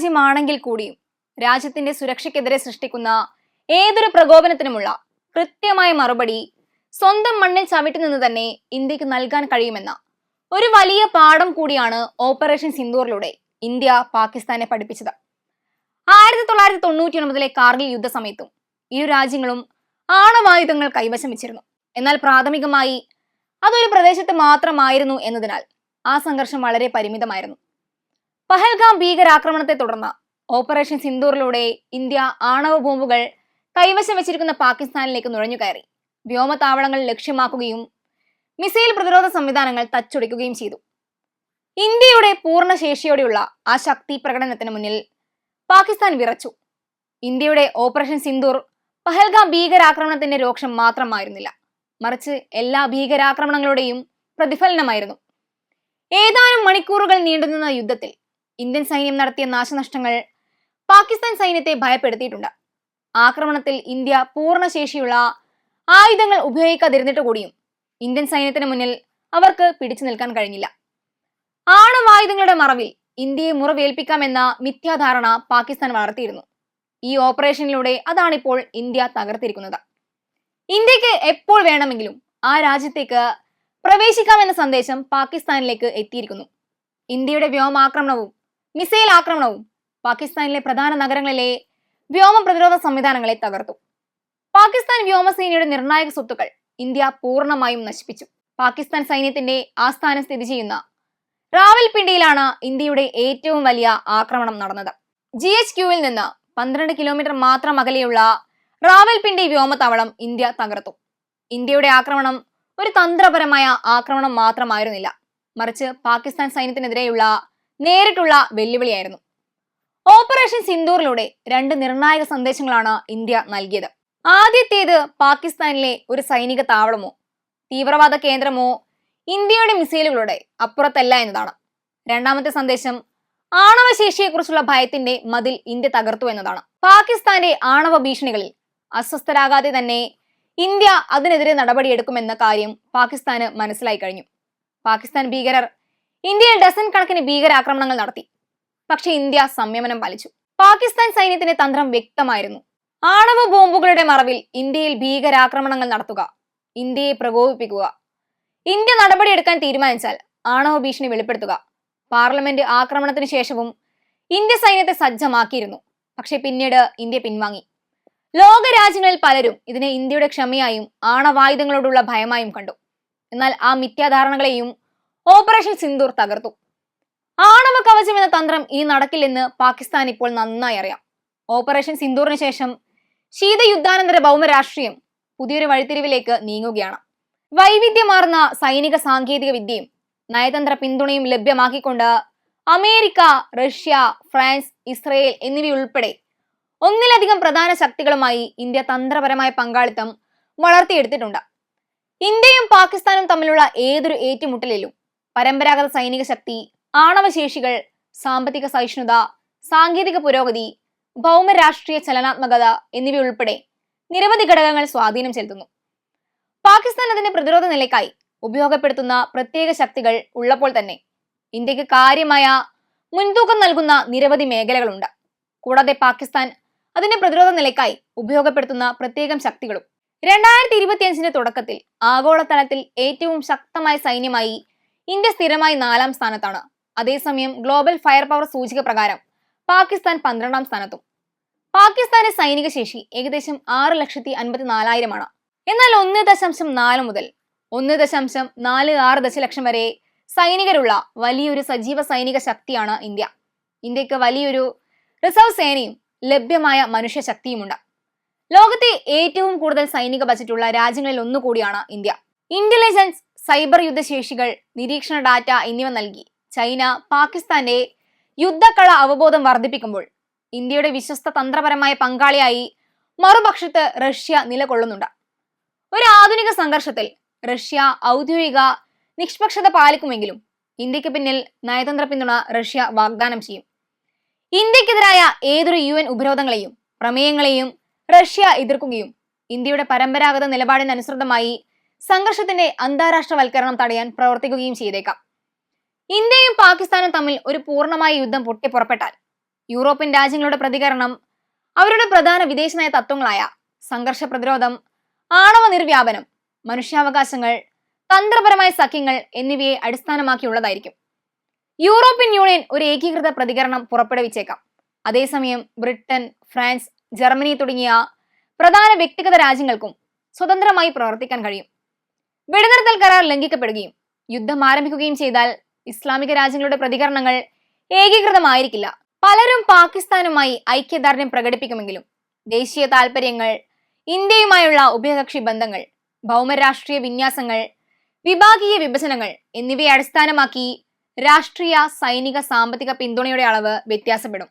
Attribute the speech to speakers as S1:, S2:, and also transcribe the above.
S1: രാജ്യമാണെങ്കിൽ കൂടിയും രാജ്യത്തിന്റെ സുരക്ഷയ്ക്കെതിരെ സൃഷ്ടിക്കുന്ന ഏതൊരു പ്രകോപനത്തിനുമുള്ള കൃത്യമായ മറുപടി സ്വന്തം മണ്ണിൽ ചവിട്ടി നിന്ന് തന്നെ ഇന്ത്യയ്ക്ക് നൽകാൻ കഴിയുമെന്ന ഒരു വലിയ പാഠം കൂടിയാണ് ഓപ്പറേഷൻ സിന്ദൂറിലൂടെ ഇന്ത്യ പാകിസ്ഥാനെ പഠിപ്പിച്ചത്. ആയിരത്തി തൊള്ളായിരത്തി തൊണ്ണൂറ്റി ഒൻപതിലെ കാർഗിൽ യുദ്ധസമയത്തും ഇരു രാജ്യങ്ങളും ആണവായുധങ്ങൾ കൈവശം വെച്ചിരുന്നു എന്നാൽ പ്രാഥമികമായി അതൊരു പ്രദേശത്ത് മാത്രമായിരുന്നു എന്നതിനാൽ ആ സംഘർഷം വളരെ പരിമിതമായിരുന്നു. പഹൽഗാം ഭീകരാക്രമണത്തെ തുടർന്ന് ഓപ്പറേഷൻ സിന്ദൂറിലൂടെ ഇന്ത്യ ആണവ ബോംബുകൾ കൈവശം വെച്ചിരിക്കുന്ന പാകിസ്ഥാനിലേക്ക് നുഴഞ്ഞുകയറി വ്യോമത്താവളങ്ങൾ ലക്ഷ്യമാക്കുകയും മിസൈൽ പ്രതിരോധ സംവിധാനങ്ങൾ തച്ചുടിക്കുകയും ചെയ്തു. ഇന്ത്യയുടെ പൂർണ ശേഷിയോടെയുള്ള ആ ശക്തി പ്രകടനത്തിന് മുന്നിൽ പാകിസ്ഥാൻ വിറച്ചു. ഇന്ത്യയുടെ ഓപ്പറേഷൻ സിന്ദൂർ പഹൽഗാം ഭീകരാക്രമണത്തിന്റെ രോക്ഷം മാത്രമായിരുന്നില്ല. മറിച്ച് എല്ലാ ഭീകരാക്രമണങ്ങളുടെയും പ്രതിഫലനമായിരുന്നു. ഏതാനും മണിക്കൂറുകൾ നീണ്ടുനിന്ന യുദ്ധത്തിൽ ഇന്ത്യൻ സൈന്യം നടത്തിയ നാശനഷ്ടങ്ങൾ പാകിസ്ഥാൻ സൈന്യത്തെ ഭയപ്പെടുത്തിയിട്ടുണ്ട്. ആക്രമണത്തിൽ ഇന്ത്യ പൂർണശേഷിയുള്ള ആയുധങ്ങൾ ഉപയോഗിക്കാതിരുന്നിട്ട് കൂടിയും ഇന്ത്യൻ സൈന്യത്തിന് മുന്നിൽ അവർക്ക് പിടിച്ചു നിൽക്കാൻ കഴിഞ്ഞില്ല. ആണവായുധങ്ങളുടെ മറവിൽ ഇന്ത്യയെ മുറവേൽപ്പിക്കാമെന്ന മിഥ്യാധാരണ പാകിസ്ഥാൻ വളർത്തിയിരുന്നു. ഈ ഓപ്പറേഷനിലൂടെ അതാണിപ്പോൾ ഇന്ത്യ തകർത്തിരിക്കുന്നത്. ഇന്ത്യയ്ക്ക് എപ്പോൾ വേണമെങ്കിലും ആ രാജ്യത്തേക്ക് പ്രവേശിക്കാമെന്ന സന്ദേശം പാകിസ്ഥാനിലേക്ക് എത്തിയിരിക്കുന്നു. ഇന്ത്യയുടെ വ്യോമാക്രമണവും മിസൈൽ ആക്രമണവും പാകിസ്ഥാനിലെ പ്രധാന നഗരങ്ങളിലെ വ്യോമ പ്രതിരോധ സംവിധാനങ്ങളെ തകർത്തു. പാകിസ്ഥാൻ വ്യോമസേനയുടെ നിർണായക സ്വത്തുക്കൾ ഇന്ത്യ പൂർണമായും നശിപ്പിച്ചു. പാകിസ്ഥാൻ സൈന്യത്തിന്റെ ആസ്ഥാനം സ്ഥിതി ചെയ്യുന്ന റാവൽപിണ്ടിയിലാണ് ഇന്ത്യയുടെ ഏറ്റവും വലിയ ആക്രമണം നടന്നത്. ജി എച്ച് ക്യൂവിൽ നിന്ന് പന്ത്രണ്ട് കിലോമീറ്റർ മാത്രം അകലെയുള്ള റാവൽപിണ്ടി വ്യോമത്താവളം ഇന്ത്യ തകർത്തു. ഇന്ത്യയുടെ ആക്രമണം ഒരു തന്ത്രപരമായ ആക്രമണം മാത്രമായിരുന്നില്ല. മറിച്ച് പാകിസ്ഥാൻ സൈന്യത്തിനെതിരെയുള്ള നേരിട്ടുള്ള വെല്ലുവിളിയായിരുന്നു. ഓപ്പറേഷൻ സിന്ദൂറിലൂടെ രണ്ട് നിർണായക സന്ദേശങ്ങളാണ് ഇന്ത്യ നൽകിയത്. ആദ്യത്തേത് പാകിസ്ഥാനിലെ ഒരു സൈനിക താവളമോ തീവ്രവാദ കേന്ദ്രമോ ഇന്ത്യയുടെ മിസൈലുകളുടെ അപ്പുറത്തല്ല എന്നതാണ്. രണ്ടാമത്തെ സന്ദേശം ആണവശേഷിയെക്കുറിച്ചുള്ള ഭയത്തിന്റെ മതിൽ ഇന്ത്യ തകർത്തു എന്നതാണ്. പാകിസ്ഥാന്റെ ആണവ ഭീഷണികളിൽ അസ്വസ്ഥരാകാതെ തന്നെ ഇന്ത്യ അതിനെതിരെ നടപടിയെടുക്കുമെന്ന കാര്യം പാകിസ്ഥാന് മനസ്സിലായി കഴിഞ്ഞു. പാകിസ്ഥാൻ ഭീകരർ ഇന്ത്യയിൽ ഡസൻ കണക്കിന് ഭീകരാക്രമണങ്ങൾ നടത്തി. പക്ഷേ ഇന്ത്യ സംയമനം പാലിച്ചു. പാകിസ്ഥാൻ സൈന്യത്തിന്റെ തന്ത്രം വ്യക്തമായിരുന്നു. ആണവ ബോംബുകളുടെ മറവിൽ ഇന്ത്യയിൽ ഭീകരാക്രമണങ്ങൾ നടത്തുക ഇന്ത്യയെ പ്രകോപിപ്പിക്കുക. ഇന്ത്യ നടപടിയെടുക്കാൻ തീരുമാനിച്ചാൽ ആണവ ഭീഷണി വെളിപ്പെടുത്തുക. പാർലമെന്റ് ആക്രമണത്തിന് ശേഷവും ഇന്ത്യ സൈന്യത്തെ സജ്ജമാക്കിയിരുന്നു. പക്ഷെ പിന്നീട് ഇന്ത്യ പിൻവാങ്ങി. ലോക രാജ്യങ്ങളിൽ പലരും ഇതിനെ ഇന്ത്യയുടെ ക്ഷമയായും ആണവായുധങ്ങളോടുള്ള ഭയമായും കണ്ടു. എന്നാൽ ആ മിഥ്യാധാരണകളെയും ഓപ്പറേഷൻ സിന്ദൂർ തകർത്തു. ആണവ കവചം എന്ന തന്ത്രം ഈ നടക്കില്ലെന്ന് പാകിസ്ഥാൻ ഇപ്പോൾ നന്നായി അറിയാം. ഓപ്പറേഷൻ സിന്ദൂറിന് ശേഷം ശീതയുദ്ധാനന്തര ഭൗമരാഷ്ട്രീയം പുതിയൊരു വഴിത്തിരിവിലേക്ക് നീങ്ങുകയാണ്. വൈവിധ്യമാർന്ന സൈനിക സാങ്കേതിക വിദ്യയും നയതന്ത്ര പിന്തുണയും ലഭ്യമാക്കിക്കൊണ്ട് അമേരിക്ക റഷ്യ ഫ്രാൻസ് ഇസ്രയേൽ എന്നിവയുൾപ്പെടെ ഒന്നിലധികം പ്രധാന ശക്തികളുമായി ഇന്ത്യ തന്ത്രപരമായ പങ്കാളിത്തം വളർത്തിയെടുത്തിട്ടുണ്ട്. ഇന്ത്യയും പാകിസ്ഥാനും തമ്മിലുള്ള ഏതൊരു ഏറ്റുമുട്ടലിലും പരമ്പരാഗത സൈനിക ശക്തി ആണവശേഷികൾ സാമ്പത്തിക സഹിഷ്ണുത സാങ്കേതിക പുരോഗതി ഭൗമരാഷ്ട്രീയ ചലനാത്മകത എന്നിവയുൾപ്പെടെ നിരവധി ഘടകങ്ങൾ സ്വാധീനം ചെലുത്തുന്നു. പാകിസ്ഥാൻ അതിന്റെ പ്രതിരോധ നിലയ്ക്കായി ഉപയോഗപ്പെടുത്തുന്ന പ്രത്യേക ശക്തികൾ ഉള്ളപ്പോൾ തന്നെ ഇന്ത്യയ്ക്ക് കാര്യമായ മുൻതൂക്കം നൽകുന്ന നിരവധി മേഖലകളുണ്ട്. കൂടാതെ പാകിസ്ഥാൻ അതിന്റെ പ്രതിരോധ നിലയ്ക്കായി ഉപയോഗപ്പെടുത്തുന്ന പ്രത്യേകം ശക്തികളും. രണ്ടായിരത്തി ഇരുപത്തിയഞ്ചിന്റെ തുടക്കത്തിൽ ആഗോളതലത്തിൽ ഏറ്റവും ശക്തമായ സൈന്യമായി ഇന്ത്യ സ്ഥിരമായി നാലാം സ്ഥാനത്താണ്. അതേസമയം ഗ്ലോബൽ ഫയർ പവർ സൂചിക പ്രകാരം പാകിസ്ഥാൻ പന്ത്രണ്ടാം സ്ഥാനത്തും. പാകിസ്ഥാന്റെ സൈനിക ശേഷി ഏകദേശം ആറ് ലക്ഷത്തി അൻപത്തി നാലായിരമാണ് എന്നാൽ ഒന്ന് ദശാംശം നാല് മുതൽ ഒന്ന് ദശാംശം നാല് ആറ് ദശലക്ഷം വരെ സൈനികരുള്ള വലിയൊരു സജീവ സൈനിക ശക്തിയാണ് ഇന്ത്യ. ഇന്ത്യയ്ക്ക് വലിയൊരു റിസർവ് സേനയും ലഭ്യമായ മനുഷ്യശക്തിയുമുണ്ട് ലോകത്തെ ഏറ്റവും കൂടുതൽ സൈനിക ബജറ്റുള്ള രാജ്യങ്ങളിൽ ഒന്നുകൂടിയാണ് ഇന്ത്യ. ഇന്റലിജൻസ് സൈബർ യുദ്ധശേഷികൾ നിരീക്ഷണ ഡാറ്റ എന്നിവ നൽകി. ചൈന പാകിസ്ഥാന്റെ യുദ്ധക്കള അവബോധം വർദ്ധിപ്പിക്കുമ്പോൾ ഇന്ത്യയുടെ വിശ്വസ്ത തന്ത്രപരമായ പങ്കാളിയായി മറുപക്ഷത്ത് റഷ്യ നിലകൊള്ളുന്നുണ്ട്. ഒരു ആധുനിക സംഘർഷത്തിൽ റഷ്യ ഔദ്യോഗിക നിഷ്പക്ഷത പാലിക്കുമെങ്കിലും ഇന്ത്യയ്ക്ക് പിന്നിൽ നയതന്ത്ര പിന്തുണ റഷ്യ വാഗ്ദാനം ചെയ്യും. ഇന്ത്യക്കെതിരായ ഏതൊരു യു എൻ ഉപരോധങ്ങളെയും പ്രമേയങ്ങളെയും റഷ്യ എതിർക്കുകയും ഇന്ത്യയുടെ പരമ്പരാഗത നിലപാടിനനുസൃതമായി സംഘർഷത്തിന്റെ അന്താരാഷ്ട്രവൽക്കരണം തടയാൻ പ്രവർത്തിക്കുകയും ചെയ്തേക്കാം. ഇന്ത്യയും പാകിസ്ഥാനും തമ്മിൽ ഒരു പൂർണമായ യുദ്ധം പൊട്ടിപ്പുറപ്പെട്ടാൽ യൂറോപ്യൻ രാജ്യങ്ങളുടെ പ്രതികരണം അവരുടെ പ്രധാന വിദേശനയ തത്വങ്ങളായ സംഘർഷ പ്രതിരോധം ആണവ നിർവ്യാപനം മനുഷ്യാവകാശങ്ങൾ തന്ത്രപരമായ സഖ്യങ്ങൾ എന്നിവയെ അടിസ്ഥാനമാക്കിയുള്ളതായിരിക്കും. യൂറോപ്യൻ യൂണിയൻ ഒരു ഏകീകൃത പ്രതികരണം പുറപ്പെടുവിച്ചേക്കാം. അതേസമയം ബ്രിട്ടൻ ഫ്രാൻസ് ജർമ്മനി തുടങ്ങിയ പ്രധാന വ്യക്തിഗത രാജ്യങ്ങൾക്കും സ്വതന്ത്രമായി പ്രവർത്തിക്കാൻ കഴിയും. വെടിനിർത്തൽ കരാർ ലംഘിക്കപ്പെടുകയും യുദ്ധം ആരംഭിക്കുകയും ചെയ്താൽ ഇസ്ലാമിക രാജ്യങ്ങളുടെ പ്രതികരണങ്ങൾ ഏകീകൃതമായിരിക്കില്ല. പലരും പാകിസ്ഥാനുമായി ഐക്യദാർഢ്യം പ്രകടിപ്പിക്കുമെങ്കിലും ദേശീയ താൽപര്യങ്ങൾ ഇന്ത്യയുമായുള്ള ഉഭയകക്ഷി ബന്ധങ്ങൾ ഭൗമരാഷ്ട്രീയ വിന്യാസങ്ങൾ വിഭാഗീയ വിഭജനങ്ങൾ എന്നിവയെ അടിസ്ഥാനമാക്കി രാഷ്ട്രീയ സൈനിക സാമ്പത്തിക പിന്തുണയുടെ അളവ് വ്യത്യാസപ്പെടും.